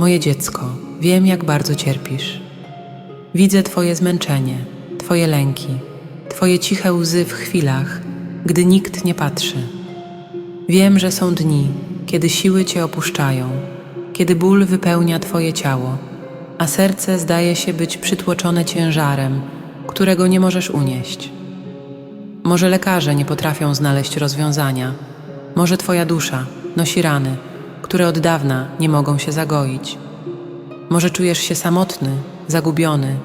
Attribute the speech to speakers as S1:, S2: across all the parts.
S1: Moje dziecko, wiem, jak bardzo cierpisz. Widzę Twoje zmęczenie, Twoje lęki, Twoje ciche łzy w chwilach, gdy nikt nie patrzy. Wiem, że są dni, kiedy siły Cię opuszczają, kiedy ból wypełnia Twoje ciało, a serce zdaje się być przytłoczone ciężarem, którego nie możesz unieść. Może lekarze nie potrafią znaleźć rozwiązania, może Twoja dusza nosi rany, które od dawna nie mogą się zagoić. Może czujesz się samotny, zagubiony,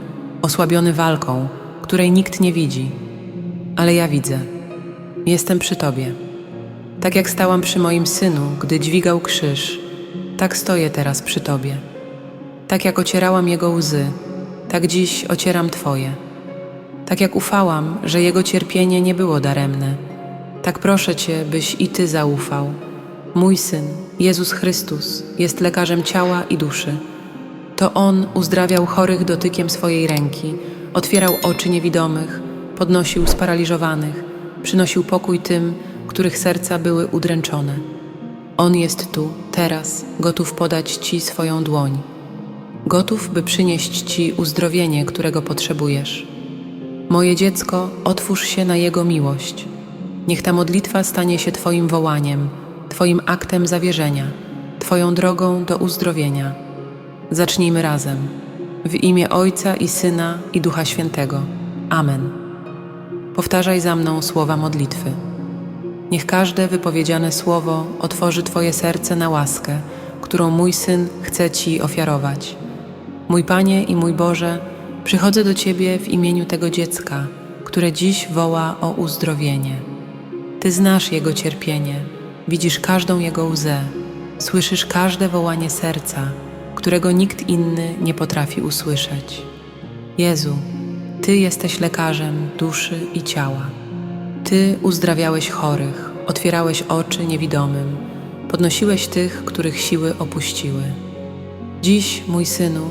S1: osłabiony walką, której nikt nie widzi, ale ja widzę. Jestem przy Tobie. Tak jak stałam przy moim synu, gdy dźwigał krzyż, tak stoję teraz przy Tobie. Tak jak ocierałam jego łzy, tak dziś ocieram Twoje. Tak jak ufałam, że jego cierpienie nie było daremne, tak proszę Cię, byś i Ty zaufał. Mój syn, Jezus Chrystus, jest lekarzem ciała i duszy. To On uzdrawiał chorych dotykiem swojej ręki, otwierał oczy niewidomych, podnosił sparaliżowanych, przynosił pokój tym, których serca były udręczone. On jest tu, teraz, gotów podać Ci swoją dłoń, gotów, by przynieść Ci uzdrowienie, którego potrzebujesz. Moje dziecko, otwórz się na Jego miłość. Niech ta modlitwa stanie się Twoim wołaniem, Twoim aktem zawierzenia, Twoją drogą do uzdrowienia. Zacznijmy razem. W imię Ojca i Syna i Ducha Świętego. Amen. Powtarzaj za mną słowa modlitwy. Niech każde wypowiedziane słowo otworzy Twoje serce na łaskę, którą mój Syn chce Ci ofiarować. Mój Panie i mój Boże, przychodzę do Ciebie w imieniu tego dziecka, które dziś woła o uzdrowienie. Ty znasz jego cierpienie, widzisz każdą jego łzę, słyszysz każde wołanie serca, którego nikt inny nie potrafi usłyszeć. Jezu, Ty jesteś lekarzem duszy i ciała. Ty uzdrawiałeś chorych, otwierałeś oczy niewidomym, podnosiłeś tych, których siły opuściły. Dziś, mój synu,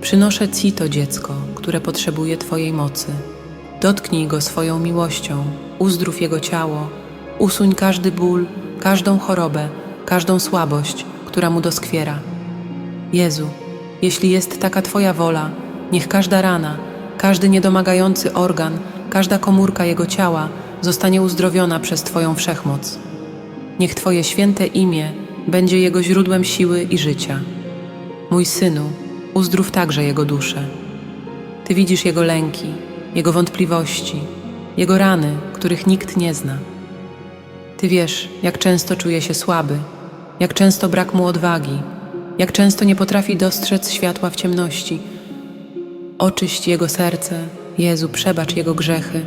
S1: przynoszę Ci to dziecko, które potrzebuje Twojej mocy. Dotknij go swoją miłością, uzdrów jego ciało, usuń każdy ból, każdą chorobę, każdą słabość, która mu doskwiera. Jezu, jeśli jest taka Twoja wola, niech każda rana, każdy niedomagający organ, każda komórka jego ciała zostanie uzdrowiona przez Twoją wszechmoc. Niech Twoje święte imię będzie jego źródłem siły i życia. Mój synu, uzdrów także jego duszę. Ty widzisz jego lęki, jego wątpliwości, jego rany, których nikt nie zna. Ty wiesz, jak często czuje się słaby, jak często brak mu odwagi, jak często nie potrafi dostrzec światła w ciemności. Oczyść jego serce, Jezu, przebacz jego grzechy,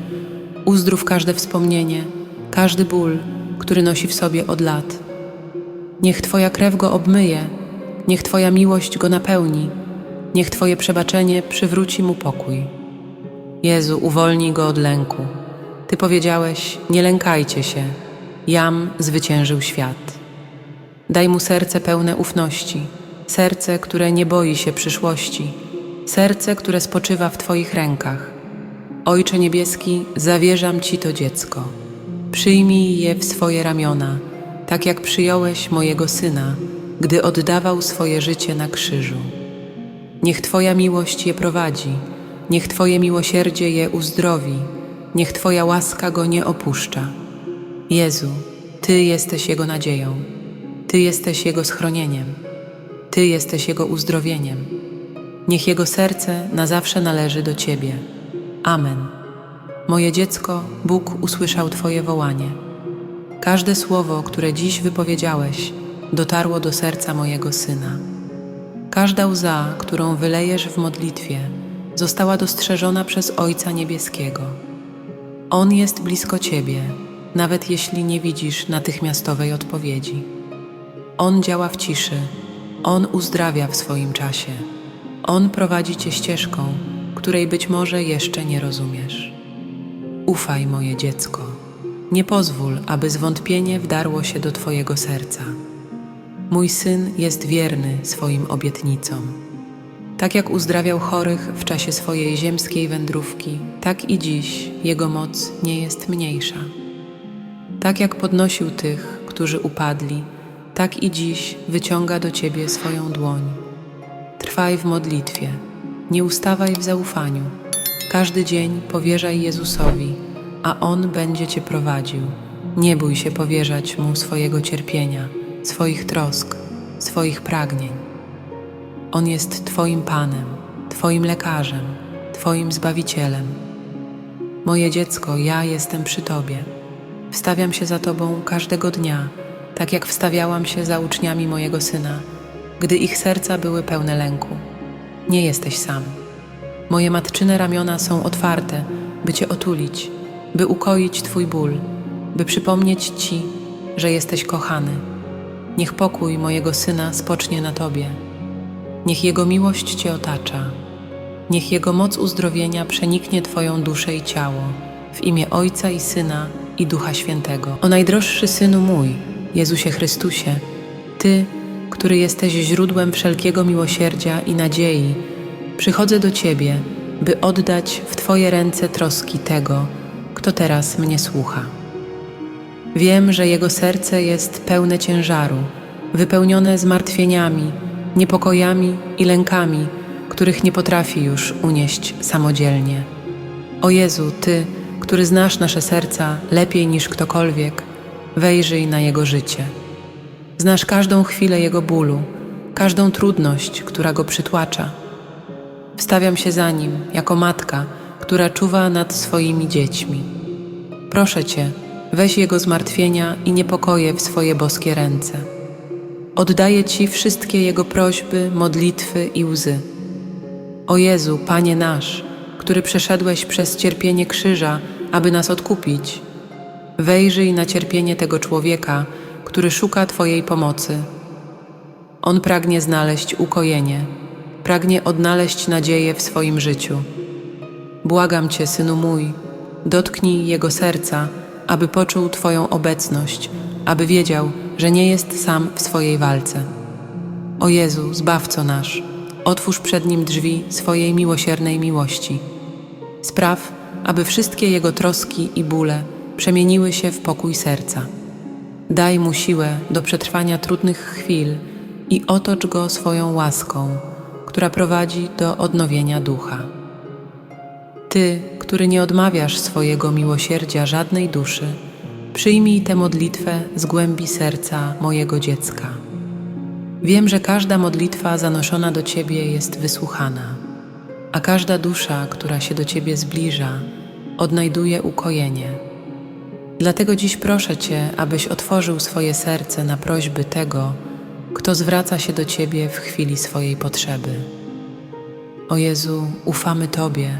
S1: uzdrów każde wspomnienie, każdy ból, który nosi w sobie od lat. Niech Twoja krew go obmyje, niech Twoja miłość go napełni, niech Twoje przebaczenie przywróci mu pokój. Jezu, uwolnij go od lęku. Ty powiedziałeś: Nie lękajcie się, jam zwyciężył świat. Daj mu serce pełne ufności, serce, które nie boi się przyszłości, serce, które spoczywa w Twoich rękach. Ojcze Niebieski, zawierzam Ci to dziecko. Przyjmij je w swoje ramiona, tak jak przyjąłeś mojego syna, gdy oddawał swoje życie na krzyżu. Niech Twoja miłość je prowadzi, niech Twoje miłosierdzie je uzdrowi, niech Twoja łaska go nie opuszcza. Jezu, Ty jesteś Jego nadzieją, Ty jesteś Jego schronieniem, Ty jesteś Jego uzdrowieniem. Niech Jego serce na zawsze należy do Ciebie. Amen. Moje dziecko, Bóg usłyszał Twoje wołanie. Każde słowo, które dziś wypowiedziałeś, dotarło do serca mojego syna. Każda łza, którą wylejesz w modlitwie, została dostrzeżona przez Ojca Niebieskiego. On jest blisko Ciebie, nawet jeśli nie widzisz natychmiastowej odpowiedzi. On działa w ciszy, On uzdrawia w swoim czasie. On prowadzi Cię ścieżką, której być może jeszcze nie rozumiesz. Ufaj, moje dziecko. Nie pozwól, aby zwątpienie wdarło się do Twojego serca. Mój syn jest wierny swoim obietnicom. Tak jak uzdrawiał chorych w czasie swojej ziemskiej wędrówki, tak i dziś jego moc nie jest mniejsza. Tak jak podnosił tych, którzy upadli, tak i dziś wyciąga do ciebie swoją dłoń. Trwaj w modlitwie, nie ustawaj w zaufaniu. Każdy dzień powierzaj Jezusowi, a On będzie Cię prowadził. Nie bój się powierzać Mu swojego cierpienia, swoich trosk, swoich pragnień. On jest Twoim Panem, Twoim lekarzem, Twoim Zbawicielem. Moje dziecko, ja jestem przy Tobie. Wstawiam się za Tobą każdego dnia, tak jak wstawiałam się za uczniami mojego syna, gdy ich serca były pełne lęku. Nie jesteś sam. Moje matczyne ramiona są otwarte, by Cię otulić, by ukoić Twój ból, by przypomnieć Ci, że jesteś kochany. Niech pokój mojego syna spocznie na Tobie. Niech Jego miłość Cię otacza. Niech Jego moc uzdrowienia przeniknie Twoją duszę i ciało, w imię Ojca i Syna i Ducha Świętego. O najdroższy Synu mój, Jezusie Chrystusie, Ty, który jesteś źródłem wszelkiego miłosierdzia i nadziei, przychodzę do Ciebie, by oddać w Twoje ręce troski tego, kto teraz mnie słucha. Wiem, że jego serce jest pełne ciężaru, wypełnione zmartwieniami, niepokojami i lękami, których nie potrafi już unieść samodzielnie. O Jezu, Ty, który znasz nasze serca lepiej niż ktokolwiek, wejrzyj na jego życie. Znasz każdą chwilę jego bólu, każdą trudność, która go przytłacza. Wstawiam się za nim jako matka, która czuwa nad swoimi dziećmi. Proszę Cię, weź jego zmartwienia i niepokoje w swoje boskie ręce. Oddaję Ci wszystkie jego prośby, modlitwy i łzy. O Jezu, Panie nasz, który przeszedłeś przez cierpienie krzyża, aby nas odkupić, wejrzyj na cierpienie tego człowieka, który szuka Twojej pomocy. On pragnie znaleźć ukojenie, pragnie odnaleźć nadzieję w swoim życiu. Błagam Cię, synu mój, dotknij jego serca, aby poczuł Twoją obecność, aby wiedział, że nie jest sam w swojej walce. O Jezu, zbawco nasz, otwórz przed nim drzwi swojej miłosiernej miłości. Spraw, aby wszystkie jego troski i bóle przemieniły się w pokój serca. Daj mu siłę do przetrwania trudnych chwil i otocz go swoją łaską, która prowadzi do odnowienia ducha. Ty, który nie odmawiasz swojego miłosierdzia żadnej duszy, przyjmij tę modlitwę z głębi serca mojego dziecka. Wiem, że każda modlitwa zanoszona do Ciebie jest wysłuchana, a każda dusza, która się do Ciebie zbliża, odnajduje ukojenie. Dlatego dziś proszę Cię, abyś otworzył swoje serce na prośby tego, kto zwraca się do Ciebie w chwili swojej potrzeby. O Jezu, ufamy Tobie,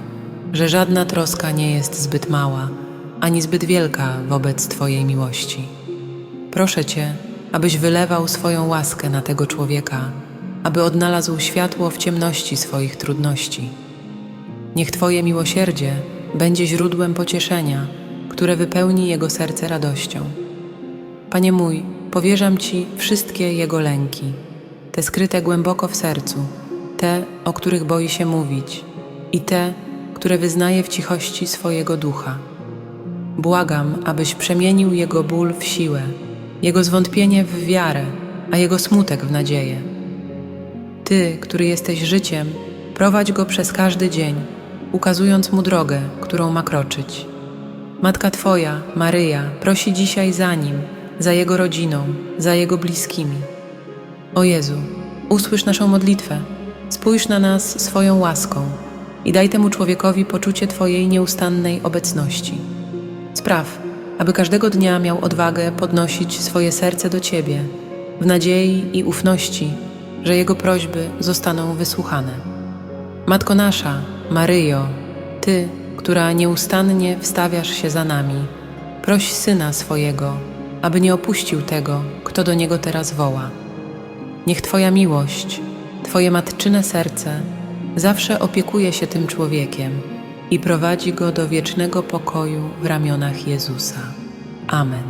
S1: że żadna troska nie jest zbyt mała, ani zbyt wielka wobec Twojej miłości. Proszę Cię, abyś wylewał swoją łaskę na tego człowieka, aby odnalazł światło w ciemności swoich trudności. Niech Twoje miłosierdzie będzie źródłem pocieszenia, które wypełni jego serce radością. Panie mój, powierzam Ci wszystkie jego lęki, te skryte głęboko w sercu, te, o których boi się mówić, i te, które wyznaje w cichości swojego ducha. Błagam, abyś przemienił jego ból w siłę, jego zwątpienie w wiarę, a jego smutek w nadzieję. Ty, który jesteś życiem, prowadź go przez każdy dzień, ukazując mu drogę, którą ma kroczyć. Matka Twoja, Maryja, prosi dzisiaj za nim, za jego rodziną, za jego bliskimi. O Jezu, usłysz naszą modlitwę, spójrz na nas swoją łaską i daj temu człowiekowi poczucie Twojej nieustannej obecności. Spraw, aby każdego dnia miał odwagę podnosić swoje serce do Ciebie, w nadziei i ufności, że jego prośby zostaną wysłuchane. Matko nasza, Maryjo, Ty, która nieustannie wstawiasz się za nami, proś syna swojego, aby nie opuścił tego, kto do niego teraz woła. Niech Twoja miłość, Twoje matczyne serce zawsze opiekuje się tym człowiekiem i prowadzi go do wiecznego pokoju w ramionach Jezusa. Amen.